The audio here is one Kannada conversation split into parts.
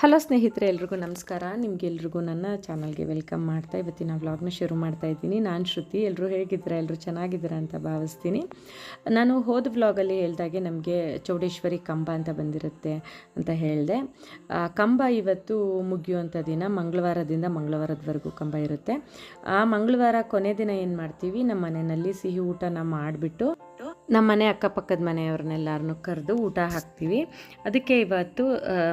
ಹಲೋ ಸ್ನೇಹಿತರೆ, ಎಲ್ರಿಗೂ ನಮಸ್ಕಾರ. ನಿಮಗೆಲ್ರಿಗೂ ನನ್ನ ಚಾನಲ್ಗೆ ವೆಲ್ಕಮ್ ಮಾಡ್ತಾ ಇವತ್ತಿನ ವ್ಲಾಗ್ನ ಶುರು ಮಾಡ್ತಾ ಇದ್ದೀನಿ. ನಾನು ಶ್ರುತಿ ಎಲ್ಲರೂ ಹೇಗಿದ್ದೀರಾ ಎಲ್ಲರೂ ಚೆನ್ನಾಗಿದ್ದೀರಾ ಅಂತ ಭಾವಿಸ್ತೀನಿ. ನಾನು ಹೋದ ವ್ಲಾಗಲ್ಲಿ ಹೇಳಿದಾಗೆ ನಮಗೆ ಚೌಡೇಶ್ವರಿ ಕಂಬ ಅಂತ ಬಂದಿರುತ್ತೆ ಅಂತ ಹೇಳಿದೆ. ಕಂಬ ಇವತ್ತು ಮುಗಿಯುವಂಥ ದಿನ, ಮಂಗಳವಾರದಿಂದ ಮಂಗಳವಾರದವರೆಗೂ ಕಂಬ ಇರುತ್ತೆ. ಆ ಮಂಗಳವಾರ ಕೊನೆ ದಿನ ಏನು ಮಾಡ್ತೀವಿ, ನಮ್ಮ ಮನೆಯಲ್ಲಿ ಸಿಹಿ ಊಟನ ಮಾಡಿಬಿಟ್ಟು ನಮ್ಮ ಮನೆ ಅಕ್ಕಪಕ್ಕದ ಮನೆಯವ್ರನ್ನೆಲ್ಲರನ್ನೂ ಕರೆದು ಊಟ ಹಾಕ್ತೀವಿ. ಅದಕ್ಕೆ ಇವತ್ತು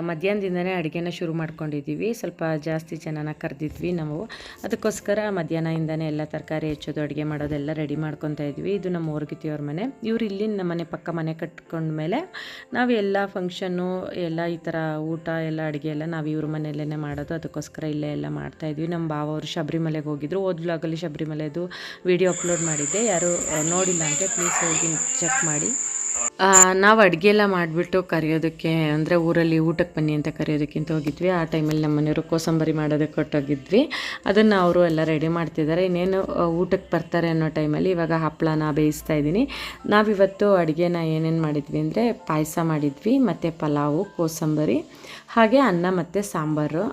ಮಧ್ಯಾಹ್ನದಿಂದನೇ ಅಡುಗೆನ ಶುರು ಮಾಡ್ಕೊಂಡಿದ್ದೀವಿ ಸ್ವಲ್ಪ ಜಾಸ್ತಿ ಜನನ ಕರೆದಿದ್ವಿ ನಾವು. ಅದಕ್ಕೋಸ್ಕರ ಮಧ್ಯಾಹ್ನದಿಂದನೇ ಎಲ್ಲ ತರಕಾರಿ ಹೆಚ್ಚೋದು, ಅಡುಗೆ ಮಾಡೋದೆಲ್ಲ ರೆಡಿ ಮಾಡ್ಕೊತಾ ಇದ್ವಿ. ಇದು ನಮ್ಮ ಊರ್ಗಿತಿಯವ್ರ ಮನೆ. ಇವ್ರು ಇಲ್ಲಿ ನಮ್ಮ ಮನೆ ಪಕ್ಕ ಮನೆ ಕಟ್ಕೊಂಡ್ಮೇಲೆ ನಾವು ಎಲ್ಲ ಫಂಕ್ಷನ್ನು, ಎಲ್ಲ ಈ ಥರ ಊಟ, ಎಲ್ಲ ಅಡುಗೆ ಎಲ್ಲ ನಾವು ಇವ್ರ ಮನೆಯಲ್ಲೇ ಮಾಡೋದು. ಅದಕ್ಕೋಸ್ಕರ ಇಲ್ಲೇ ಎಲ್ಲ ಮಾಡ್ತಾ ಇದ್ವಿ. ನಮ್ಮ ಭಾವ ಅವರು ಶಬರಿಮಲೆಗೆ ಹೋಗಿದ್ರು. ಓದ್ ಶಬರಿಮಲೆದು ವಿಡಿಯೋ ಅಪ್ಲೋಡ್ ಮಾಡಿದ್ದೆ. ಯಾರು ನೋಡಿಲ್ಲ ಅಂದರೆ ಪ್ಲೀಸ್ ಹೋಗಿ ಚೆಕ್ ಮಾಡಿ. ನಾವು ಅಡುಗೆ ಎಲ್ಲ ಮಾಡಿಬಿಟ್ಟು ಕರೆಯೋದಕ್ಕೆ, ಅಂದರೆ ಊರಲ್ಲಿ ಊಟಕ್ಕೆ ಬನ್ನಿ ಅಂತ ಕರೆಯೋದಕ್ಕಿಂತ ಹೋಗಿದ್ವಿ. ಆ ಟೈಮಲ್ಲಿ ನಮ್ಮ ಮನೆಯವರು ಕೋಸಂಬರಿ ಮಾಡೋದಕ್ಕೆ ಕೊಟ್ಟೋಗಿದ್ವಿ. ಅದನ್ನು ಅವರು ಎಲ್ಲ ರೆಡಿ ಮಾಡ್ತಿದ್ದಾರೆ. ಇನ್ನೇನು ಊಟಕ್ಕೆ ಬರ್ತಾರೆ ಅನ್ನೋ ಟೈಮಲ್ಲಿ ಇವಾಗ ಹಪ್ಪಳನ ಬೇಯಿಸ್ತಾ ಇದ್ದೀನಿ. ನಾವಿವತ್ತು ಅಡುಗೆನ ಏನೇನು ಮಾಡಿದ್ವಿ ಅಂದರೆ ಪಾಯಸ ಮಾಡಿದ್ವಿ, ಮತ್ತು ಪಲಾವು, ಕೋಸಂಬರಿ, ಹಾಗೆ ಅನ್ನ ಮತ್ತು ಸಾಂಬಾರು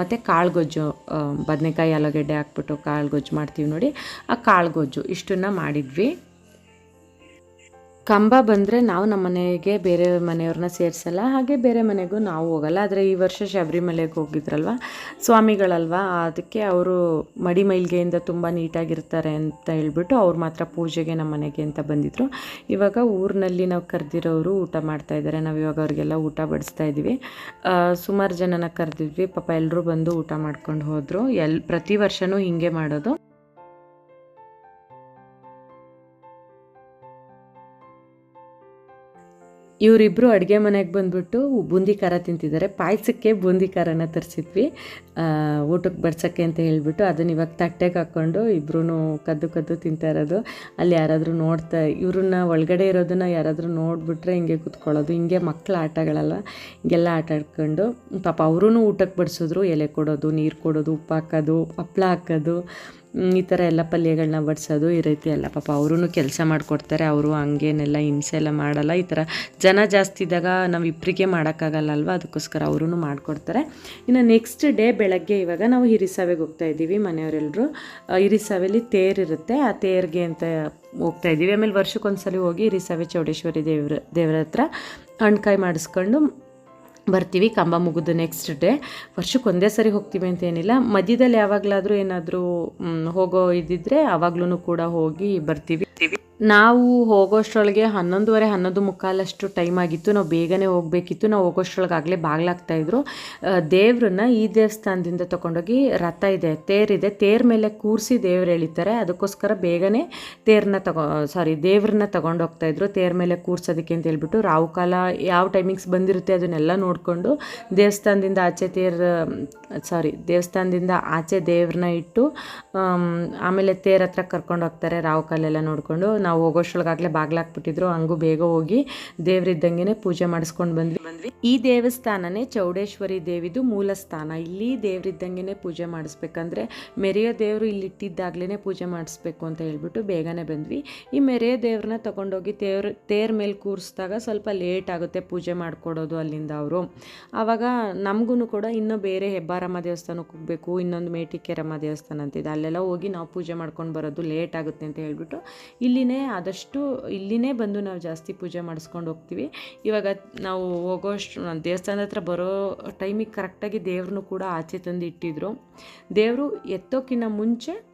ಮತ್ತು ಕಾಳುಗೊಜ್ಜು ಬದನೆಕಾಯಿ ಆಲೂಗಡ್ಡೆ ಹಾಕ್ಬಿಟ್ಟು ಕಾಳುಗೊಜ್ಜು ಮಾಡ್ತೀವಿ ನೋಡಿ. ಆ ಕಾಳುಗೊಜ್ಜು ಇಷ್ಟನ್ನ ಮಾಡಿದ್ವಿ. ಕಂಬ ಬಂದರೆ ನಾವು ನಮ್ಮ ಮನೆಗೆ ಬೇರೆ ಮನೆಯವ್ರನ್ನ ಸೇರಿಸಲ್ಲ, ಹಾಗೆ ಬೇರೆ ಮನೆಗೂ ನಾವು ಹೋಗಲ್ಲ. ಆದರೆ ಈ ವರ್ಷ ಶಬರಿಮಲೆಗೆ ಹೋಗಿದ್ರಲ್ವ? ಸ್ವಾಮಿಗಳಲ್ವ? ಅದಕ್ಕೆ ಅವರು ಮಡಿ ಮೈಲ್ಗೆಯಿಂದ ತುಂಬ ನೀಟಾಗಿರ್ತಾರೆ ಅಂತ ಹೇಳ್ಬಿಟ್ಟು ಅವ್ರು ಮಾತ್ರ ಪೂಜೆಗೆ ನಮ್ಮ ಮನೆಗೆ ಅಂತ ಬಂದಿದ್ರು. ಇವಾಗ ಊರಿನಲ್ಲಿ ನಾವು ಕರೆದಿರೋರು ಊಟ ಮಾಡ್ತಾ ಇದ್ದಾರೆ. ನಾವು ಇವಾಗ ಅವ್ರಿಗೆಲ್ಲ ಊಟ ಬಡಿಸ್ತಾ ಇದ್ದೀವಿ. ಸುಮಾರು ಜನನ ಕರೆದಿದ್ವಿ. ಪಾಪ ಎಲ್ಲರೂ ಬಂದು ಊಟ ಮಾಡ್ಕೊಂಡು ಹೋದರು. ಎಲ್, ಪ್ರತಿ ವರ್ಷವೂ ಹಿಂಗೆ ಮಾಡೋದು. ಇವರಿಬ್ಬರು ಅಡುಗೆ ಮನೆಗೆ ಬಂದುಬಿಟ್ಟು ಬೂಂದಿ ಖಾರ ತಿಂತಿದ್ದಾರೆ. ಪಾಯಸಕ್ಕೆ ಬೂಂದಿ ಖಾರನ ತರಿಸಿದ್ವಿ. ಊಟಕ್ಕೆ ಬಡ್ಸೋಕ್ಕೆ ಅಂತ ಹೇಳಿಬಿಟ್ಟು ಅದನ್ನು ಇವಾಗ ತಟ್ಟೆಗೆ ಹಾಕ್ಕೊಂಡು ಇಬ್ಬರೂ ಕದ್ದು ಕದ್ದು ತಿಂತಾ ಇರೋದು. ಅಲ್ಲಿ ಯಾರಾದರೂ ನೋಡ್ತಾ, ಇವ್ರನ್ನ ಒಳಗಡೆ ಇರೋದನ್ನ ಯಾರಾದರೂ ನೋಡಿಬಿಟ್ರೆ ಹಿಂಗೆ ಕೂತ್ಕೊಳ್ಳೋದು. ಹಿಂಗೆ ಮಕ್ಕಳ ಆಟಗಳಲ್ಲ, ಹಿಂಗೆಲ್ಲ ಆಟ ಆಡ್ಕೊಂಡು ಪಾಪ ಅವರೂ ಊಟಕ್ಕೆ ಬಡಿಸಿದ್ರು. ಎಲೆ ಕೊಡೋದು, ನೀರು ಕೊಡೋದು, ಉಪ್ಪು ಹಾಕೋದು, ಹಪ್ಳ ಹಾಕೋದು. ಈ ಥರ ಎಲ್ಲ ಪಲ್ಯಗಳನ್ನ ಬಡಿಸೋದು ಈ ರೀತಿ ಎಲ್ಲ ಪಾಪ ಅವರೂ ಕೆಲಸ ಮಾಡಿಕೊಡ್ತಾರೆ, ಅವರು ಹಂಗೇನೆಲ್ಲ ಹಿಂಸೆ ಎಲ್ಲ ಮಾಡಲ್ಲ. ಈ ಥರ ಜನ ಜಾಸ್ತಿ ಇದ್ದಾಗ ನಾವು ಇಬ್ಬರಿಗೆ ಮಾಡೋಕ್ಕಾಗಲ್ಲ ಅಲ್ವಾ ಅದಕ್ಕೋಸ್ಕರ ಅವರೂ ಮಾಡಿಕೊಡ್ತಾರೆ. ಇನ್ನು ನೆಕ್ಸ್ಟ್ ಡೇ ಬೆಳಗ್ಗೆ ಇವಾಗ ನಾವು ಹಿರಿಸಾವೆಗೆ ಹೋಗ್ತಾ ಇದ್ದೀವಿ ಮನೆಯವರೆಲ್ಲರೂ ಹಿರಿಸಾವೆಲಿ ತೇರಿರುತ್ತೆ ಆ ತೇರಿಗೆ ಅಂತ ಹೋಗ್ತಾ ಇದ್ದೀವಿ. ಆಮೇಲೆ ವರ್ಷಕ್ಕೊಂದ್ಸಲಿ ಹೋಗಿ ಹಿರಿಸಾವೆ ಚೌಡೇಶ್ವರಿ ದೇವ್ರ, ದೇವರ ಹತ್ರ ಹಣ್ಕಾಯಿ ಮಾಡಿಸ್ಕೊಂಡು ಬರ್ತೀವಿ, ಕಂಬ ಮುಗಿದು ನೆಕ್ಸ್ಟ್ ಡೇ ವರ್ಷಕ್ಕೆ ಒಂದೇ ಸರಿ ಹೋಗ್ತೀವಿ ಅಂತ ಏನಿಲ್ಲ ಮಧ್ಯದಲ್ಲಿ ಯಾವಾಗಲಾದರೂ ಏನಾದರೂ ಹೋಗೋ ಇದ್ದಿದ್ರೆ ಆವಾಗ್ಲೂ ಕೂಡ ಹೋಗಿ ಬರ್ತೀವಿ. ನಾವು ಹೋಗೋಷ್ಟರೊಳಗೆ ಹನ್ನೊಂದುವರೆ ಹನ್ನೊಂದು ಮುಕ್ಕಾಲಷ್ಟು ಟೈಮ್ ಆಗಿತ್ತು. ನಾವು ಬೇಗನೆ ಹೋಗಬೇಕಿತ್ತು. ನಾವು ಹೋಗೋಷ್ಟರೊಳಗಾಗಲೇ ಬಾಗ್ಲಾಗ್ತಾ ಇದ್ರು. ಆ, ದೇವ್ರನ್ನ ಈ ದೇವಸ್ಥಾನದಿಂದ ತೊಗೊಂಡೋಗಿ ರಥ ಇದೆ ತೇರಿದೆ ತೇರ್ ಮೇಲೆ ಕೂರಿಸಿ ದೇವ್ರು ಎಳಿತಾರೆ. ಅದಕ್ಕೋಸ್ಕರ ಬೇಗನೆ ತೇರನ್ನ ತಗೋ ಸಾರಿ ದೇವ್ರನ್ನ ತಗೊಂಡು ಹೋಗ್ತಾ ಇದ್ರು. ತೇರ್ ಮೇಲೆ ಕೂರ್ಸೋದಕ್ಕೆ ಅಂತ ಹೇಳ್ಬಿಟ್ಟು ರಾವು ಕಾಲ ಯಾವ ಟೈಮಿಂಗ್ಸ್ ಬಂದಿರುತ್ತೆ ಅದನ್ನೆಲ್ಲ ನೋಡಿಕೊಂಡು ದೇವಸ್ಥಾನದಿಂದ ಆಚೆ ತೇರ್ ಸಾರಿ ದೇವಸ್ಥಾನದಿಂದ ಆಚೆ ದೇವ್ರನ್ನ ಇಟ್ಟು ಆಮೇಲೆ ತೇರ್ ಹತ್ರ ಕರ್ಕೊಂಡು ಹೋಗ್ತಾರೆ ರಾವು ಕಾಲೆಲ್ಲ ನೋಡಿಕೊಂಡು. ನಾವು ಹೋಗೋಷ್ಟೊಳಗಾಗಲೇ ಬಾಗ್ಲಾಕ್ಬಿಟ್ಟಿದ್ರು. ಹಂಗೂ ಬೇಗ ಹೋಗಿ ದೇವರಿದ್ದಂಗೆ ಪೂಜೆ ಮಾಡಿಸ್ಕೊಂಡು ಬಂದ್ವಿ. ಬಂದ್ವಿ ಈ ದೇವಸ್ಥಾನನೇ ಚೌಡೇಶ್ವರಿ ದೇವಿದು ಮೂಲ ಸ್ಥಾನ. ಇಲ್ಲಿ ದೇವರಿದ್ದಂಗೆ ಪೂಜೆ ಮಾಡಿಸ್ಬೇಕಂದ್ರೆ ಮೆರೆಯ ದೇವರು ಇಲ್ಲಿ ಇಟ್ಟಿದ್ದಾಗ್ಲೇ ಪೂಜೆ ಮಾಡಿಸ್ಬೇಕು ಅಂತ ಹೇಳ್ಬಿಟ್ಟು ಬೇಗನೆ ಬಂದ್ವಿ. ಈ ಮೆರೆಯ ದೇವ್ರನ್ನ ತಗೊಂಡೋಗಿ ತೇರ್ ತೇರ್ ಮೇಲೆ ಕೂರಿಸಿದಾಗ ಸ್ವಲ್ಪ ಲೇಟ್ ಆಗುತ್ತೆ ಪೂಜೆ ಮಾಡಿಕೊಡೋದು ಅಲ್ಲಿಂದ ಅವರು. ಆವಾಗ ನಮಗೂ ಕೂಡ ಇನ್ನೂ ಬೇರೆ ಹೆಬ್ಬಾರಮ್ಮ ದೇವಸ್ಥಾನಕ್ಕೆ ಹೋಗಬೇಕು, ಇನ್ನೊಂದು ಮೇಟಿಕೆರಮ್ಮ ದೇವಸ್ಥಾನ ಅಂತಿದೆ. ಅಲ್ಲೆಲ್ಲ ಹೋಗಿ ನಾವು ಪೂಜೆ ಮಾಡ್ಕೊಂಡು ಬರೋದು ಲೇಟ್ ಆಗುತ್ತೆ ಅಂತ ಹೇಳ್ಬಿಟ್ಟು ಇಲ್ಲಿನೇ ಆದಷ್ಟು ಇಲ್ಲಿನೇ ಬಂದು ನಾವು ಜಾಸ್ತಿ ಪೂಜೆ ಮಾಡಿಸ್ಕೊಂಡು ಹೋಗ್ತೀವಿ. ಇವಾಗ ನಾವು ಹೋಗೋಷ್ಟು ದೇವಸ್ಥಾನದ ಹತ್ರ ಬರೋ ಟೈಮಿಗೆ ಕರೆಕ್ಟಾಗಿ ದೇವ್ರನ್ನೂ ಕೂಡ ಆಚೆ ತಂದು ಇಟ್ಟಿದ್ರು. ದೇವರು ಎತ್ತೋಕ್ಕಿಂತ ಮುಂಚೆ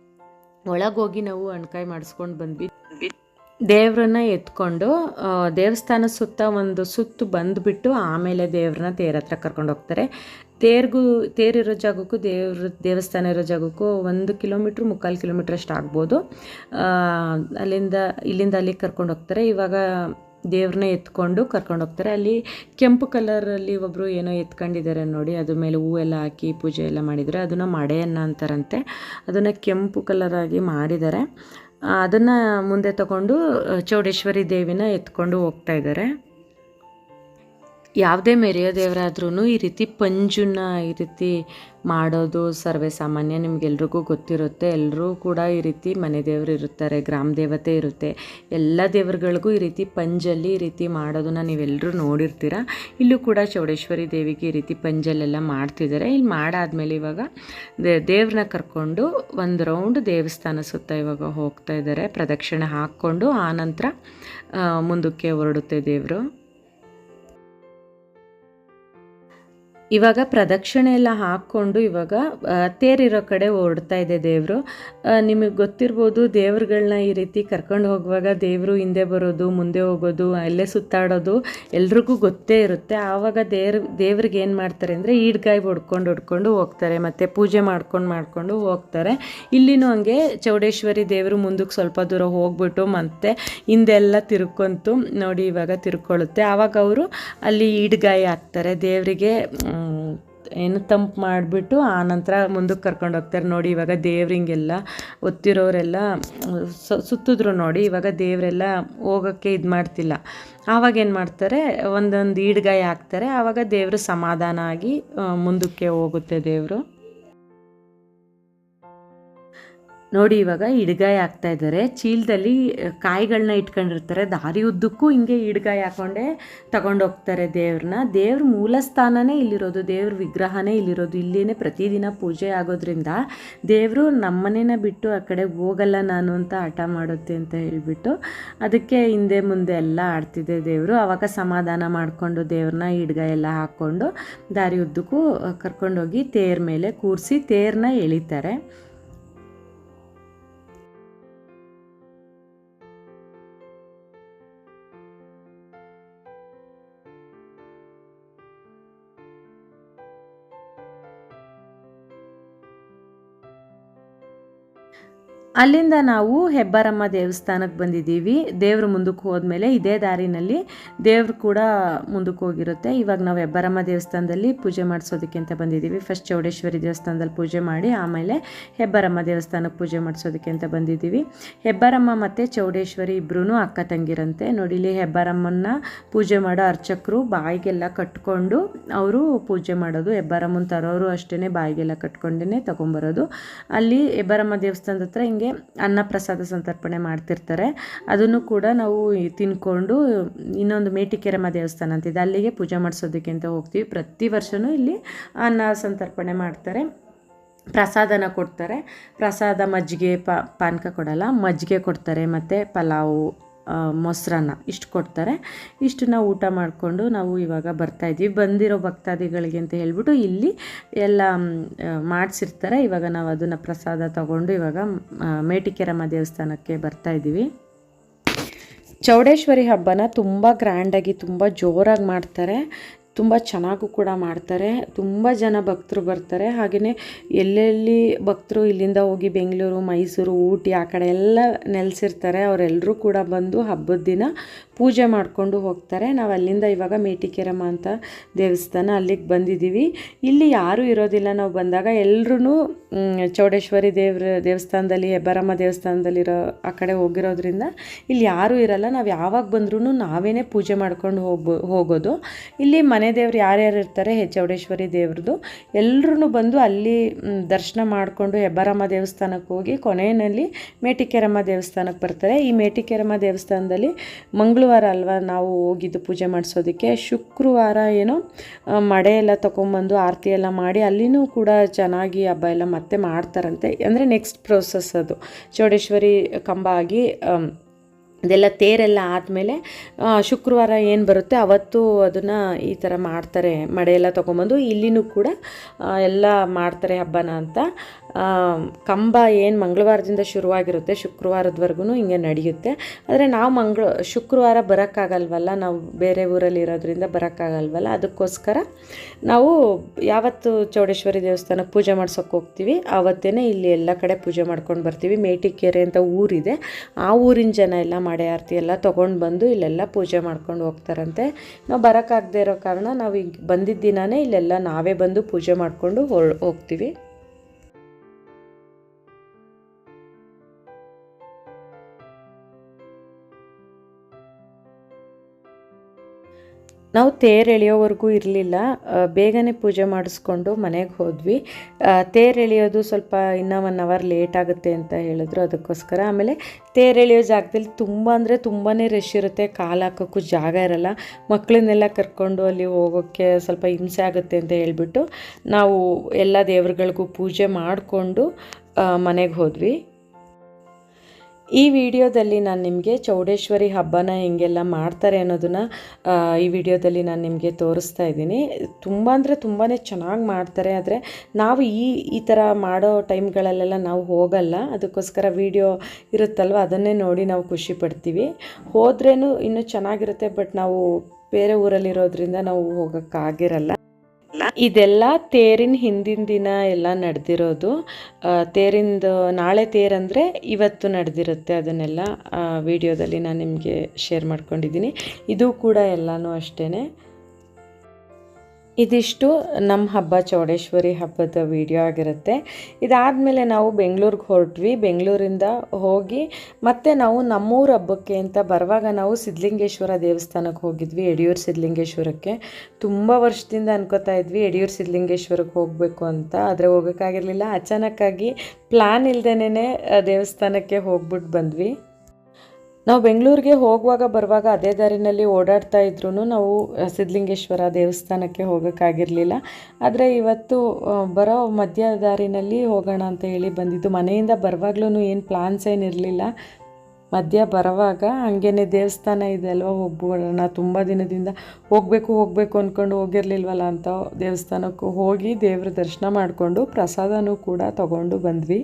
ಒಳಗೋಗಿ ನಾವು ಅಣ್ಕಾಯಿ ಮಾಡಿಸ್ಕೊಂಡು ಬಂದ್ವಿ. ದೇವ್ರನ್ನ ಎತ್ಕೊಂಡು ದೇವಸ್ಥಾನ ಸುತ್ತ ಒಂದು ಸುತ್ತು ಬಂದುಬಿಟ್ಟು ಆಮೇಲೆ ದೇವ್ರನ್ನ ತೇರ ಹತ್ರ ಕರ್ಕೊಂಡು ಹೋಗ್ತಾರೆ. ತೇರ್ಗೂ, ತೇರಿರೋ ಜಾಗಕ್ಕೂ ದೇವ್ರ ದೇವಸ್ಥಾನ ಇರೋ ಜಾಗಕ್ಕೂ ಒಂದು ಕಿಲೋಮೀಟ್ರ್, ಮುಕ್ಕಾಲು ಕಿಲೋಮೀಟ್ರ್ ಅಷ್ಟು ಆಗ್ಬೋದು. ಅಲ್ಲಿಂದ, ಇಲ್ಲಿಂದ ಅಲ್ಲಿಗೆ ಕರ್ಕೊಂಡು ಹೋಗ್ತಾರೆ. ಇವಾಗ ದೇವ್ರನ್ನ ಎತ್ಕೊಂಡು ಕರ್ಕೊಂಡು ಹೋಗ್ತಾರೆ. ಅಲ್ಲಿ ಕೆಂಪು ಕಲರಲ್ಲಿ ಒಬ್ಬರು ಏನೋ ಎತ್ಕೊಂಡಿದ್ದಾರೆ ನೋಡಿ ಅದ್ರ ಮೇಲೆ ಹೂವೆಲ್ಲ ಹಾಕಿ ಪೂಜೆ ಎಲ್ಲ ಮಾಡಿದರೆ ಅದನ್ನು ಮಡೆಯನ್ನ ಅಂತಾರಂತೆ. ಅದನ್ನು ಕೆಂಪು ಕಲರಾಗಿ ಮಾಡಿದ್ದಾರೆ ಅದನ್ನು ಮುಂದೆ ತಗೊಂಡು ಚೌಡೇಶ್ವರಿ ದೇವಿನ ಎತ್ಕೊಂಡು ಹೋಗ್ತಾ ಇದ್ದಾರೆ. ಯಾವುದೇ ಮೆರೆಯೋ ದೇವರಾದ್ರೂ ಈ ರೀತಿ ಪಂಜನ್ನ ಈ ರೀತಿ ಮಾಡೋದು ಸರ್ವೇ ಸಾಮಾನ್ಯ ನಿಮಗೆಲ್ರಿಗೂ ಗೊತ್ತಿರುತ್ತೆ. ಎಲ್ಲರೂ ಕೂಡ ಈ ರೀತಿ ಮನೆ ದೇವರು ಇರುತ್ತಾರೆ, ಗ್ರಾಮ ದೇವತೆ ಇರುತ್ತೆ. ಎಲ್ಲ ದೇವರುಗಳಿಗೂ ಈ ರೀತಿ ಪಂಜಲ್ಲಿ ಈ ರೀತಿ ಮಾಡೋದನ್ನ ನೀವೆಲ್ಲರೂ ನೋಡಿರ್ತೀರ? ಇಲ್ಲೂ ಕೂಡ ಚೌಡೇಶ್ವರಿ ದೇವಿಗೆ ಈ ರೀತಿ ಪಂಜಲ್ಲೆಲ್ಲ ಮಾಡ್ತಿದ್ದಾರೆ. ಇಲ್ಲಿ ಮಾಡಾದ್ಮೇಲೆ ಇವಾಗ ದೇವ್ರನ್ನ ಕರ್ಕೊಂಡು ಒಂದು ರೌಂಡ್ ದೇವಸ್ಥಾನ ಸುತ್ತ ಇವಾಗ ಹೋಗ್ತಾ ಇದ್ದಾರೆ. ಪ್ರದಕ್ಷಿಣೆ ಹಾಕ್ಕೊಂಡು ಆನಂತರ ಮುಂದಕ್ಕೆ ಹೊರಡುತ್ತೆ ದೇವರು. ಇವಾಗ ಪ್ರದಕ್ಷಿಣೆ ಎಲ್ಲ ಹಾಕ್ಕೊಂಡು ಇವಾಗ ತೇರಿರೋ ಕಡೆ ಓಡ್ತಾ ಇದೆ ದೇವರು. ನಿಮಗೆ ಗೊತ್ತಿರ್ಬೋದು ದೇವ್ರುಗಳ್ನ ಈ ರೀತಿ ಕರ್ಕೊಂಡು ಹೋಗುವಾಗ ದೇವರು ಹಿಂದೆ ಬರೋದು, ಮುಂದೆ ಹೋಗೋದು, ಅಲ್ಲೇ ಸುತ್ತಾಡೋದು ಎಲ್ರಿಗೂ ಗೊತ್ತೇ ಇರುತ್ತೆ. ಆವಾಗ ದೇವ್ರ, ದೇವ್ರಿಗೆ ಏನು ಮಾಡ್ತಾರೆ ಅಂದರೆ ಈಡ್ಗಾಯಿ ಹೊಡ್ಕೊಂಡು ಹೊಡ್ಕೊಂಡು ಹೋಗ್ತಾರೆ, ಮತ್ತು ಪೂಜೆ ಮಾಡ್ಕೊಂಡು ಮಾಡ್ಕೊಂಡು ಹೋಗ್ತಾರೆ. ಇಲ್ಲಿನೂ ಹಂಗೆ ಚೌಡೇಶ್ವರಿ ದೇವರು ಮುಂದಕ್ಕೆ ಸ್ವಲ್ಪ ದೂರ ಹೋಗ್ಬಿಟ್ಟು ಮತ್ತೆ ಹಿಂದೆಲ್ಲ ತಿರ್ಕೊಂತು ನೋಡಿ ಇವಾಗ ತಿರ್ಕೊಳ್ಳುತ್ತೆ. ಆವಾಗ ಅವರು ಅಲ್ಲಿ ಈಡ್ಗಾಯಿ ಹಾಕ್ತಾರೆ ದೇವರಿಗೆ ಏನು ತಂಪು ಮಾಡಿಬಿಟ್ಟು ಆನಂತರ ಮುಂದಕ್ಕೆ ಕರ್ಕೊಂಡು ಹೋಗ್ತಾರೆ. ನೋಡಿ, ಇವಾಗ ದೇವ್ರಿಗೆಲ್ಲ ಒತ್ತಿರೋರೆಲ್ಲ ಸುತ್ತಿದ್ರು ನೋಡಿ, ಇವಾಗ ದೇವರೆಲ್ಲ ಹೋಗೋಕ್ಕೆ ಇದು ಮಾಡ್ತಿಲ್ಲ. ಆವಾಗ ಏನು ಮಾಡ್ತಾರೆ? ಒಂದೊಂದು ಈಡ್ಗಾಯಿ ಹಾಕ್ತಾರೆ. ಆವಾಗ ದೇವರು ಸಮಾಧಾನ ಆಗಿ ಮುಂದಕ್ಕೆ ಹೋಗುತ್ತೆ ದೇವರು. ನೋಡಿ ಇವಾಗ ಇಡ್ಗಾಯಿ ಆಗ್ತಾ ಇದ್ದಾರೆ. ಚೀಲದಲ್ಲಿ ಕಾಯಿಗಳನ್ನ ಇಟ್ಕೊಂಡಿರ್ತಾರೆ. ದಾರಿ ಉದ್ದಕ್ಕೂ ಹಿಂಗೆ ಇಡ್ಗಾಯಿ ಹಾಕೊಂಡೇ ತಗೊಂಡೋಗ್ತಾರೆ ದೇವ್ರನ್ನ ದೇವ್ರ ಮೂಲ ಸ್ಥಾನನೇ ಇಲ್ಲಿರೋದು, ದೇವ್ರ ವಿಗ್ರಹನೇ ಇಲ್ಲಿರೋದು. ಇಲ್ಲಿನೇ ಪ್ರತಿದಿನ ಪೂಜೆ ಆಗೋದ್ರಿಂದ ದೇವರು ನಮ್ಮನೇನ ಬಿಟ್ಟು ಆ ಕಡೆ ಹೋಗಲ್ಲ ನಾನು ಅಂತ ಹಠ ಮಾಡುತ್ತೆ ಅಂತ ಹೇಳಿಬಿಟ್ಟು ಅದಕ್ಕೆ ಹಿಂದೆ ಮುಂದೆ ಎಲ್ಲ ಆಡ್ತಿದೆ ದೇವರು. ಆವಾಗ ಸಮಾಧಾನ ಮಾಡಿಕೊಂಡು ದೇವ್ರನ್ನ ಇಡ್ಗಾಯಿ ಎಲ್ಲ ಹಾಕ್ಕೊಂಡು ದಾರಿ ಉದ್ದಕ್ಕೂ ಕರ್ಕೊಂಡೋಗಿ ತೇರ್ ಮೇಲೆ ಕೂರಿಸಿ ತೇರನ್ನ ಎಳಿತಾರೆ. ಅಲ್ಲಿಂದ ನಾವು ಹೆಬ್ಬಾರಮ್ಮ ದೇವಸ್ಥಾನಕ್ಕೆ ಬಂದಿದ್ದೀವಿ. ದೇವ್ರ ಮುಂದಕ್ಕೆ ಹೋದ್ಮೇಲೆ ಇದೇ ದಾರಿನಲ್ಲಿ ದೇವ್ರು ಕೂಡ ಮುಂದಕ್ಕೆ ಹೋಗಿರುತ್ತೆ. ಇವಾಗ ನಾವು ಹೆಬ್ಬಾರಮ್ಮ ದೇವಸ್ಥಾನದಲ್ಲಿ ಪೂಜೆ ಮಾಡಿಸೋದಕ್ಕೆ ಅಂತ ಬಂದಿದ್ದೀವಿ. ಫಸ್ಟ್ ಚೌಡೇಶ್ವರಿ ದೇವಸ್ಥಾನದಲ್ಲಿ ಪೂಜೆ ಮಾಡಿ ಆಮೇಲೆ ಹೆಬ್ಬಾರಮ್ಮ ದೇವಸ್ಥಾನಕ್ಕೆ ಪೂಜೆ ಮಾಡಿಸೋದಕ್ಕೆ ಅಂತ ಬಂದಿದ್ದೀವಿ. ಹೆಬ್ಬಾರಮ್ಮ ಮತ್ತು ಚೌಡೇಶ್ವರಿ ಇಬ್ಬರೂ ಅಕ್ಕ ತಂಗಿರಂತೆ. ನೋಡಿ, ಇಲ್ಲಿ ಹೆಬ್ಬಾರಮ್ಮನ ಪೂಜೆ ಮಾಡೋ ಅರ್ಚಕರು ಬಾಯಿಗೆಲ್ಲ ಕಟ್ಕೊಂಡು ಅವರು ಪೂಜೆ ಮಾಡೋದು, ಹೆಬ್ಬಾರಮ್ಮನ ತರೋರು ಅಷ್ಟೇ ಬಾಯಿಗೆಲ್ಲ ಕಟ್ಕೊಂಡೇ ತೊಗೊಂಬರೋದು. ಅಲ್ಲಿ ಹೆಬ್ಬಾರಮ್ಮ ದೇವಸ್ಥಾನದ ಹತ್ರ ಹಿಂಗೆ ಅನ್ನ ಪ್ರಸಾದ ಸಂತರ್ಪಣೆ ಮಾಡ್ತಿರ್ತಾರೆ. ಅದನ್ನು ಕೂಡ ನಾವು ತಿನ್ಕೊಂಡು, ಇನ್ನೊಂದು ಮೇಟಿಕೆರಮ್ಮ ದೇವಸ್ಥಾನ ಅಂತಿದೆ ಅಲ್ಲಿಗೆ ಪೂಜೆ ಮಾಡಿಸೋದಕ್ಕೆ ಅಂತ ಹೋಗ್ತೀವಿ. ಪ್ರತಿ ವರ್ಷವೂ ಇಲ್ಲಿ ಅನ್ನ ಸಂತರ್ಪಣೆ ಮಾಡ್ತಾರೆ. ಪ್ರಸಾದನ ಕೊಡ್ತಾರೆ. ಪ್ರಸಾದ ಮಜ್ಜಿಗೆ ಪಾನಕ ಕೊಡಲ್ಲ, ಮಜ್ಜಿಗೆ ಕೊಡ್ತಾರೆ. ಮತ್ತು ಪಲಾವು. ಮೊಸರನ್ನ ಇಷ್ಟು ಕೊಡ್ತಾರೆ. ಇಷ್ಟನ್ನ ಊಟ ಮಾಡಿಕೊಂಡು ನಾವು ಇವಾಗ ಬರ್ತಾ ಇದ್ದೀವಿ ಬಂದಿರೋ ಭಕ್ತಾದಿಗಳಿಗೆ ಅಂತ ಹೇಳ್ಬಿಟ್ಟು ಇಲ್ಲಿ ಎಲ್ಲ ಮಾಡಿಸಿರ್ತಾರೆ. ಇವಾಗ ನಾವು ಅದನ್ನು ಪ್ರಸಾದ ತಗೊಂಡು ಇವಾಗ ಮೇಟಿಕೆರಮ್ಮ ದೇವಸ್ಥಾನಕ್ಕೆ ಬರ್ತಾ ಇದ್ದೀವಿ. ಚೌಡೇಶ್ವರಿ ಹಬ್ಬನ ತುಂಬ ಗ್ರ್ಯಾಂಡಾಗಿ ತುಂಬ ಜೋರಾಗಿ ಮಾಡ್ತಾರೆ. ತುಂಬ ಚೆನ್ನಾಗೂ ಕೂಡ ಮಾಡ್ತಾರೆ. ತುಂಬ ಜನ ಭಕ್ತರು ಬರ್ತಾರೆ. ಹಾಗೆಯೇ ಎಲ್ಲೆಲ್ಲಿ ಭಕ್ತರು ಇಲ್ಲಿಂದ ಹೋಗಿ ಬೆಂಗಳೂರು, ಮೈಸೂರು, ಊಟಿ ಆ ಕಡೆ ಎಲ್ಲ ನೆಲೆಸಿರ್ತಾರೆ. ಅವರೆಲ್ಲರೂ ಕೂಡ ಬಂದು ಹಬ್ಬದ ದಿನ ಪೂಜೆ ಮಾಡಿಕೊಂಡು ಹೋಗ್ತಾರೆ. ನಾವು ಅಲ್ಲಿಂದ ಇವಾಗ ಮೇಟಿಕೆರಮ್ಮ ಅಂತ ದೇವಸ್ಥಾನ ಅಲ್ಲಿಗೆ ಬಂದಿದ್ದೀವಿ. ಇಲ್ಲಿ ಯಾರೂ ಇರೋದಿಲ್ಲ. ನಾವು ಬಂದಾಗ ಎಲ್ಲರೂ ಚೌಡೇಶ್ವರಿ ದೇವ್ರ ದೇವಸ್ಥಾನದಲ್ಲಿ ಹೆಬ್ಬಾರಮ್ಮ ದೇವಸ್ಥಾನದಲ್ಲಿರೋ ಆ ಕಡೆ ಹೋಗಿರೋದ್ರಿಂದ ಇಲ್ಲಿ ಯಾರೂ ಇರಲ್ಲ. ನಾವು ಯಾವಾಗ ಬಂದ್ರೂ ನಾವೇ ಪೂಜೆ ಮಾಡ್ಕೊಂಡು ಹೋಗ್ಬೋ, ಹೋಗೋದು. ಇಲ್ಲಿ ಮನೆ ದೇವ್ರು ಯಾರ್ಯಾರು ಇರ್ತಾರೆ ಹೆಚ್ಚೌಡೇಶ್ವರಿ ದೇವ್ರದ್ದು. ಎಲ್ಲರೂ ಬಂದು ಅಲ್ಲಿ ದರ್ಶನ ಮಾಡಿಕೊಂಡು ಹೆಬ್ಬಾರಮ್ಮ ದೇವಸ್ಥಾನಕ್ಕೆ ಹೋಗಿ ಕೊನೆಯಲ್ಲಿ ಮೇಟಿಕೆರಮ್ಮ ದೇವಸ್ಥಾನಕ್ಕೆ ಬರ್ತಾರೆ. ಈ ಮೇಟಿಕೆರಮ್ಮ ದೇವಸ್ಥಾನದಲ್ಲಿ ಮಂಗಳವಾರ ಅಲ್ವಾ ನಾವು ಹೋಗಿದ್ದು ಪೂಜೆ ಮಾಡಿಸೋದಕ್ಕೆ? ಶುಕ್ರವಾರ ಏನೋ ಮಡೆ ಎಲ್ಲ ತೊಗೊಂಬಂದು ಆರತಿ ಎಲ್ಲ ಮಾಡಿ ಅಲ್ಲಿನೂ ಕೂಡ ಚೆನ್ನಾಗಿ ಹಬ್ಬ ಎಲ್ಲ ಮತ್ತೆ ಮಾಡ್ತಾರಂತೆ. ಅಂದರೆ ನೆಕ್ಸ್ಟ್ ಪ್ರೋಸೆಸ್ ಅದು. ಚೌಡೇಶ್ವರಿ ಕಂಬ ಆಗಿ ಅದೆಲ್ಲ ತೇರೆಲ್ಲ ಆದಮೇಲೆ ಶುಕ್ರವಾರ ಏನು ಬರುತ್ತೆ, ಅವತ್ತು ಅದನ್ನು ಈ ಥರ ಮಾಡ್ತಾರೆ, ಮಡೆಯೆಲ್ಲ ತೊಗೊಂಬಂದು. ಇಲ್ಲಿನೂ ಕೂಡ ಎಲ್ಲ ಮಾಡ್ತಾರೆ ಹಬ್ಬನ ಅಂತ. ಕಂಬ ಏನು ಮಂಗಳವಾರದಿಂದ ಶುರುವಾಗಿರುತ್ತೆ ಶುಕ್ರವಾರದವರೆಗೂ ಹಿಂಗೆ ನಡೆಯುತ್ತೆ. ಆದರೆ ನಾವು ಮಂಗಳ, ಶುಕ್ರವಾರ ಬರೋಕ್ಕಾಗಲ್ವಲ್ಲ, ನಾವು ಬೇರೆ ಊರಲ್ಲಿ ಇರೋದ್ರಿಂದ ಬರೋಕ್ಕಾಗಲ್ವಲ್ಲ, ಅದಕ್ಕೋಸ್ಕರ ನಾವು ಯಾವತ್ತು ಚೌಡೇಶ್ವರಿ ದೇವಸ್ಥಾನಕ್ಕೆ ಪೂಜೆ ಮಾಡ್ಸೋಕೆ ಹೋಗ್ತೀವಿ ಆವತ್ತೇ ಇಲ್ಲಿ ಎಲ್ಲ ಕಡೆ ಪೂಜೆ ಮಾಡ್ಕೊಂಡು ಬರ್ತೀವಿ. ಮೇಟಿಕೆರೆ ಅಂತ ಊರಿದೆ, ಆ ಊರಿನ ಜನ ಎಲ್ಲ ಮಡೆ ಆರತಿ ಎಲ್ಲ ತೊಗೊಂಡು ಬಂದು ಇಲ್ಲೆಲ್ಲ ಪೂಜೆ ಮಾಡ್ಕೊಂಡು ಹೋಗ್ತಾರಂತೆ. ನಾವು ಬರೋಕ್ಕಾಗದೇ ಇರೋ ಕಾರಣ ನಾವು ಈಗ ಬಂದಿದ್ದ ದಿನವೇ ಇಲ್ಲೆಲ್ಲ ನಾವೇ ಬಂದು ಪೂಜೆ ಮಾಡಿಕೊಂಡು ಹೋಗ್ತೀವಿ. ನಾವು ತೇರು ಎಳೆಯೋವರೆಗೂ ಇರಲಿಲ್ಲ. ಬೇಗನೆ ಪೂಜೆ ಮಾಡಿಸ್ಕೊಂಡು ಮನೆಗೆ ಹೋದ್ವಿ. ತೇರು ಎಳೆಯೋದು ಸ್ವಲ್ಪ ಇನ್ನೂ ಒನ್ ಅವರ್ ಲೇಟ್ ಆಗುತ್ತೆ ಅಂತ ಹೇಳಿದ್ರು ಅದಕ್ಕೋಸ್ಕರ. ಆಮೇಲೆ ತೇರು ಎಳೆಯೋ ಜಾಗದಲ್ಲಿ ತುಂಬ ಅಂದರೆ ತುಂಬಾ ರಶ್ ಇರುತ್ತೆ. ಕಾಲು ಹಾಕೋಕ್ಕೂ ಜಾಗ ಇರಲ್ಲ. ಮಕ್ಕಳನ್ನೆಲ್ಲ ಕರ್ಕೊಂಡು ಅಲ್ಲಿ ಹೋಗೋಕ್ಕೆ ಸ್ವಲ್ಪ ಹಿಂಸೆ ಆಗುತ್ತೆ ಅಂತ ಹೇಳಿಬಿಟ್ಟು ನಾವು ಎಲ್ಲ ದೇವ್ರಗಳಿಗೂ ಪೂಜೆ ಮಾಡಿಕೊಂಡು ಮನೆಗೆ ಹೋದ್ವಿ. ಈ ವಿಡಿಯೋದಲ್ಲಿ ನಾನು ನಿಮಗೆ ಚೌಡೇಶ್ವರಿ ಹಬ್ಬನ ಹೆಂಗೆಲ್ಲ ಮಾಡ್ತಾರೆ ಅನ್ನೋದನ್ನು ಈ ವಿಡಿಯೋದಲ್ಲಿ ನಾನು ನಿಮಗೆ ತೋರಿಸ್ತಾ ಇದ್ದೀನಿ. ತುಂಬ ಅಂದರೆ ತುಂಬಾ ಚೆನ್ನಾಗಿ ಮಾಡ್ತಾರೆ. ಆದರೆ ನಾವು ಈ ಈ ಥರ ಮಾಡೋ ಟೈಮ್ಗಳಲ್ಲೆಲ್ಲ ನಾವು ಹೋಗಲ್ಲ. ಅದಕ್ಕೋಸ್ಕರ ವಿಡಿಯೋ ಇರುತ್ತಲ್ವ, ಅದನ್ನೇ ನೋಡಿ ನಾವು ಖುಷಿ ಪಡ್ತೀವಿ. ಹೋದ್ರೇನು ಇನ್ನೂ ಚೆನ್ನಾಗಿರುತ್ತೆ, ಬಟ್ ನಾವು ಬೇರೆ ಊರಲ್ಲಿರೋದ್ರಿಂದ ನಾವು ಹೋಗೋಕ್ಕಾಗಿರಲ್ಲ. ಇದೆಲ್ಲ ತೇರಿನ ಹಿಂದಿನ ದಿನ ಎಲ್ಲ ನಡೆದಿರೋದು. ತೇರಿಂದು ನಾಳೆ ತೇರಂದರೆ ಇವತ್ತು ನಡೆದಿರುತ್ತೆ ಅದನ್ನೆಲ್ಲ ವಿಡಿಯೋದಲ್ಲಿ ನಾನು ನಿಮಗೆ ಶೇರ್ ಮಾಡ್ಕೊಂಡಿದ್ದೀನಿ. ಇದು ಕೂಡ ಎಲ್ಲನೂ ಅಷ್ಟೇ ಇದಿಷ್ಟು ನಮ್ಮ ಹಬ್ಬ ಚೌಡೇಶ್ವರಿ ಹಬ್ಬದ ವಿಡಿಯೋ ಆಗಿರುತ್ತೆ. ಇದಾದಮೇಲೆ ನಾವು ಬೆಂಗಳೂರಿಗೆ ಹೊರಟ್ವಿ. ಬೆಂಗಳೂರಿಂದ ಹೋಗಿ ಮತ್ತೆ ನಾವು ನಮ್ಮೂರ ಹಬ್ಬಕ್ಕೆ ಅಂತ ಬರುವಾಗ ನಾವು ಸಿದ್ಧಲಿಂಗೇಶ್ವರ ದೇವಸ್ಥಾನಕ್ಕೆ ಹೋಗಿದ್ವಿ ಯಡಿಯೂರು ಸಿದ್ಧಲಿಂಗೇಶ್ವರಕ್ಕೆ ತುಂಬ ವರ್ಷದಿಂದ ಅನ್ಕೋತಾ ಇದ್ವಿ ಯಡಿಯೂರು ಸಿದ್ಧಲಿಂಗೇಶ್ವರಕ್ಕೆ ಹೋಗಬೇಕು ಅಂತ. ಆದರೆ ಹೋಗೋಕ್ಕಾಗಿರಲಿಲ್ಲ. ಅಚಾನಕ್ಕಾಗಿ ಪ್ಲ್ಯಾನ್ ಇಲ್ದೇನೆ ದೇವಸ್ಥಾನಕ್ಕೆ ಹೋಗ್ಬಿಟ್ಟು ಬಂದ್ವಿ. ನಾವು ಬೆಂಗಳೂರಿಗೆ ಹೋಗುವಾಗ, ಬರುವಾಗ ಅದೇ ದಾರಿನಲ್ಲಿ ಓಡಾಡ್ತಾ ಇದ್ರೂ ನಾವು ಸಿದ್ಧಲಿಂಗೇಶ್ವರ ದೇವಸ್ಥಾನಕ್ಕೆ ಹೋಗೋಕ್ಕಾಗಿರಲಿಲ್ಲ. ಆದರೆ ಇವತ್ತು ಬರೋ ಮಧ್ಯ ದಾರಿನಲ್ಲಿ ಹೋಗೋಣ ಅಂತ ಹೇಳಿ ಬಂದಿದ್ದು. ಮನೆಯಿಂದ ಬರುವಾಗ್ಲೂ ಏನು ಪ್ಲಾನ್ಸ್ ಏನಿರಲಿಲ್ಲ ಮಧ್ಯ ಬರುವಾಗ ಹಂಗೇನೆ ದೇವಸ್ಥಾನ ಇದೆ ಅಲ್ವಾ, ಹೋಗ್ಬೋಣ, ತುಂಬ ದಿನದಿಂದ ಹೋಗಬೇಕು ಹೋಗಬೇಕು ಅಂದ್ಕೊಂಡು ಹೋಗಿರಲಿಲ್ವಲ್ಲ ಅಂತ ದೇವಸ್ಥಾನಕ್ಕೂ ಹೋಗಿ ದೇವ್ರ ದರ್ಶನ ಮಾಡಿಕೊಂಡು ಪ್ರಸಾದನೂ ಕೂಡ ತಗೊಂಡು ಬಂದ್ವಿ.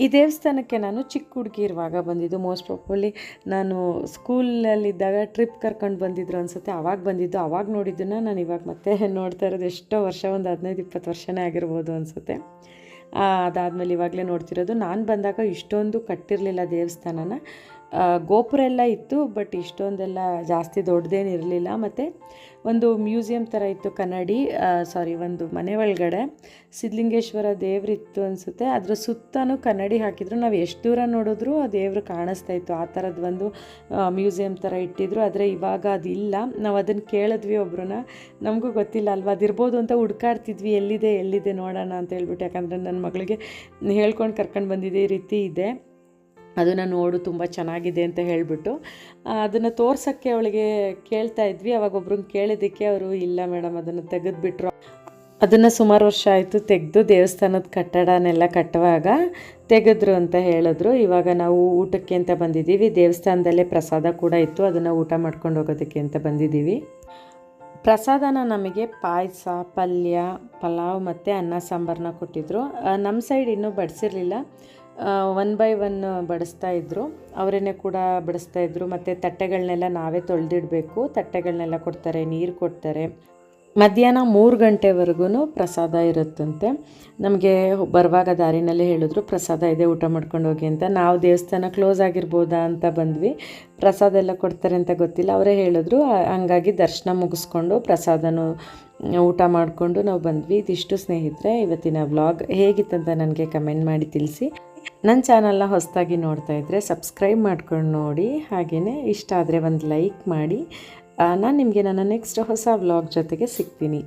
ಈ ದೇವಸ್ಥಾನಕ್ಕೆ ನಾನು ಚಿಕ್ಕ ಹುಡುಗಿ ಇರುವಾಗ ಬಂದಿದ್ದು. ಮೋಸ್ಟ್ ಪ್ರಾಬಲಿ ನಾನು ಸ್ಕೂಲಲ್ಲಿದ್ದಾಗ ಟ್ರಿಪ್ ಕರ್ಕೊಂಡು ಬಂದಿದ್ರು ಅನಿಸುತ್ತೆ. ಅವಾಗ ಬಂದಿದ್ದು, ಅವಾಗ ನೋಡಿದ್ದನ್ನು ನಾನು ಇವಾಗ ಮತ್ತೆ ನೋಡ್ತಾ ಇರೋದು ಎಷ್ಟೋ ವರ್ಷ, ಒಂದು ಹದಿನೈದು, ಇಪ್ಪತ್ತು ವರ್ಷನೇ ಆಗಿರ್ಬೋದು ಅನಿಸುತ್ತೆ. ಅದಾದಮೇಲೆ ಇವಾಗಲೇ ನೋಡ್ತಿರೋದು. ನಾನು ಬಂದಾಗ ಇಷ್ಟೊಂದು ಕಟ್ಟಿರಲಿಲ್ಲ ದೇವಸ್ಥಾನನ. ಗೋಪುರ ಎಲ್ಲ ಇತ್ತು ಬಟ್ ಇಷ್ಟೊಂದೆಲ್ಲ ಜಾಸ್ತಿ ದೊಡ್ಡದೇನಿರಲಿಲ್ಲ. ಮತ್ತು ಒಂದು ಮ್ಯೂಸಿಯಂ ಥರ ಇತ್ತು ಕನ್ನಡಿ ಸಾರಿ ಒಂದು ಮನೆ ಒಳಗಡೆ. ಸಿದ್ಧಲಿಂಗೇಶ್ವರ ದೇವರಿತ್ತು ಅನಿಸುತ್ತೆ. ಅದರ ಸುತ್ತಲೂ ಕನ್ನಡಿ ಹಾಕಿದ್ರು. ನಾವು ಎಷ್ಟು ದೂರ ನೋಡಿದ್ರೂ ಆ ದೇವರು ಕಾಣಿಸ್ತಾ ಇತ್ತು. ಆ ಥರದ್ದು ಒಂದು ಮ್ಯೂಸಿಯಂ ಥರ ಇಟ್ಟಿದ್ರು. ಆದರೆ ಇವಾಗ ಅದಿಲ್ಲ. ನಾವು ಅದನ್ನು ಕೇಳಿದ್ವಿ ಒಬ್ರನ್ನ ನಮಗೂ ಗೊತ್ತಿಲ್ಲ ಅಲ್ವಾ ಅದಿರ್ಬೋದು ಅಂತ ಹುಡ್ಕಾಡ್ತಿದ್ವಿ. ಎಲ್ಲಿದೆ ಎಲ್ಲಿದೆ ನೋಡೋಣ ಅಂತ ಹೇಳ್ಬಿಟ್ಟು. ಯಾಕಂದರೆ ನನ್ನ ಮಗಳಿಗೆ ಹೇಳ್ಕೊಂಡು ಕರ್ಕೊಂಡು ಬಂದಿದ್ದೆ ಈ ರೀತಿ ಇದೆ. ಅದನ್ನು ನೋಡು, ತುಂಬ ಚೆನ್ನಾಗಿದೆ ಅಂತ ಹೇಳಿಬಿಟ್ಟು ಅದನ್ನು ತೋರ್ಸೋಕ್ಕೆ ಅವಳಿಗೆ ಕೇಳ್ತಾ ಇದ್ವಿ. ಅವಾಗ ಒಬ್ರನ್ನ ಕೇಳಿದ್ದಕ್ಕೆ ಅವರು, ಇಲ್ಲ ಮೇಡಮ್ ಅದನ್ನು ತೆಗೆದುಬಿಟ್ರು. ಅದನ್ನು ಸುಮಾರು ವರ್ಷ ಆಯಿತು ತೆಗೆದು ದೇವಸ್ಥಾನದ ಕಟ್ಟಡನೆಲ್ಲ ಕಟ್ಟುವಾಗ ತೆಗೆದ್ರು ಅಂತ ಹೇಳಿದ್ರು. ಇವಾಗ ನಾವು ಊಟಕ್ಕೆ ಅಂತ ಬಂದಿದ್ದೀವಿ. ದೇವಸ್ಥಾನದಲ್ಲೇ ಪ್ರಸಾದ ಕೂಡ ಇತ್ತು. ಅದನ್ನು ಊಟ ಮಾಡ್ಕೊಂಡು ಹೋಗೋದಕ್ಕೆ ಅಂತ ಬಂದಿದ್ದೀವಿ. ಪ್ರಸಾದನ ನಮಗೆ ಪಾಯಸ, ಪಲ್ಯ, ಪಲಾವ್ ಮತ್ತು ಅನ್ನ ಸಾಂಬಾರನ್ನ ಕೊಟ್ಟಿದ್ರು. ನಮ್ಮ ಸೈಡ್ ಇನ್ನೂ ಬಡಿಸಿರಲಿಲ್ಲ. ಒನ್ ಬೈ ಒನ್ ಬಡಿಸ್ತಾ ಇದ್ದರು ಅವರೇನೆ ಕೂಡ ಬಡಿಸ್ತಾ ಇದ್ದರು ಮತ್ತು ತಟ್ಟೆಗಳನ್ನೆಲ್ಲ ನಾವೇ ತೊಳೆದಿಡಬೇಕು. ತಟ್ಟೆಗಳನ್ನೆಲ್ಲ ಕೊಡ್ತಾರೆ, ನೀರು ಕೊಡ್ತಾರೆ. ಮಧ್ಯಾಹ್ನ ಮೂರು ಗಂಟೆವರೆಗೂ ಪ್ರಸಾದ ಇರುತ್ತಂತೆ. ನಮಗೆ ಬರುವಾಗ ದಾರಿನಲ್ಲಿ ಹೇಳಿದ್ರು, ಪ್ರಸಾದ ಇದೆ, ಊಟ ಮಾಡ್ಕೊಂಡು ಹೋಗಿ ಅಂತ. ನಾವು ದೇವಸ್ಥಾನ ಕ್ಲೋಸ್ ಆಗಿರ್ಬೋದಾ ಅಂತ ಬಂದ್ವಿ. ಪ್ರಸಾದ ಎಲ್ಲ ಕೊಡ್ತಾರೆ ಅಂತ ಗೊತ್ತಿಲ್ಲ. ಅವರೇ ಹೇಳಿದ್ರು ಹಂಗಾಗಿ ದರ್ಶನ ಮುಗಿಸ್ಕೊಂಡು ಪ್ರಸಾದನೂ, ಊಟ ಮಾಡಿಕೊಂಡು ನಾವು ಬಂದ್ವಿ. ಇದಿಷ್ಟು ಸ್ನೇಹಿತರೆ, ಇವತ್ತಿನ ವ್ಲಾಗ್ ಹೇಗಿತ್ತಂತ ನನಗೆ ಕಮೆಂಟ್ ಮಾಡಿ ತಿಳಿಸಿ. ನನ್ನ ಚಾನಲ್ನ ಹೊಸದಾಗಿ ನೋಡ್ತಾ ಇದ್ದರೆ ಸಬ್ಸ್ಕ್ರೈಬ್ ಮಾಡ್ಕೊಂಡು ನೋಡಿ. ಹಾಗೆಯೇ ಇಷ್ಟ ಆದರೆ ಒಂದು ಲೈಕ್ ಮಾಡಿ. ನಾನು ನಿಮಗೆ ನನ್ನ ನೆಕ್ಸ್ಟ್ ಹೊಸ ವ್ಲಾಗ್ ಜೊತೆಗೆ ಸಿಗ್ತೀನಿ.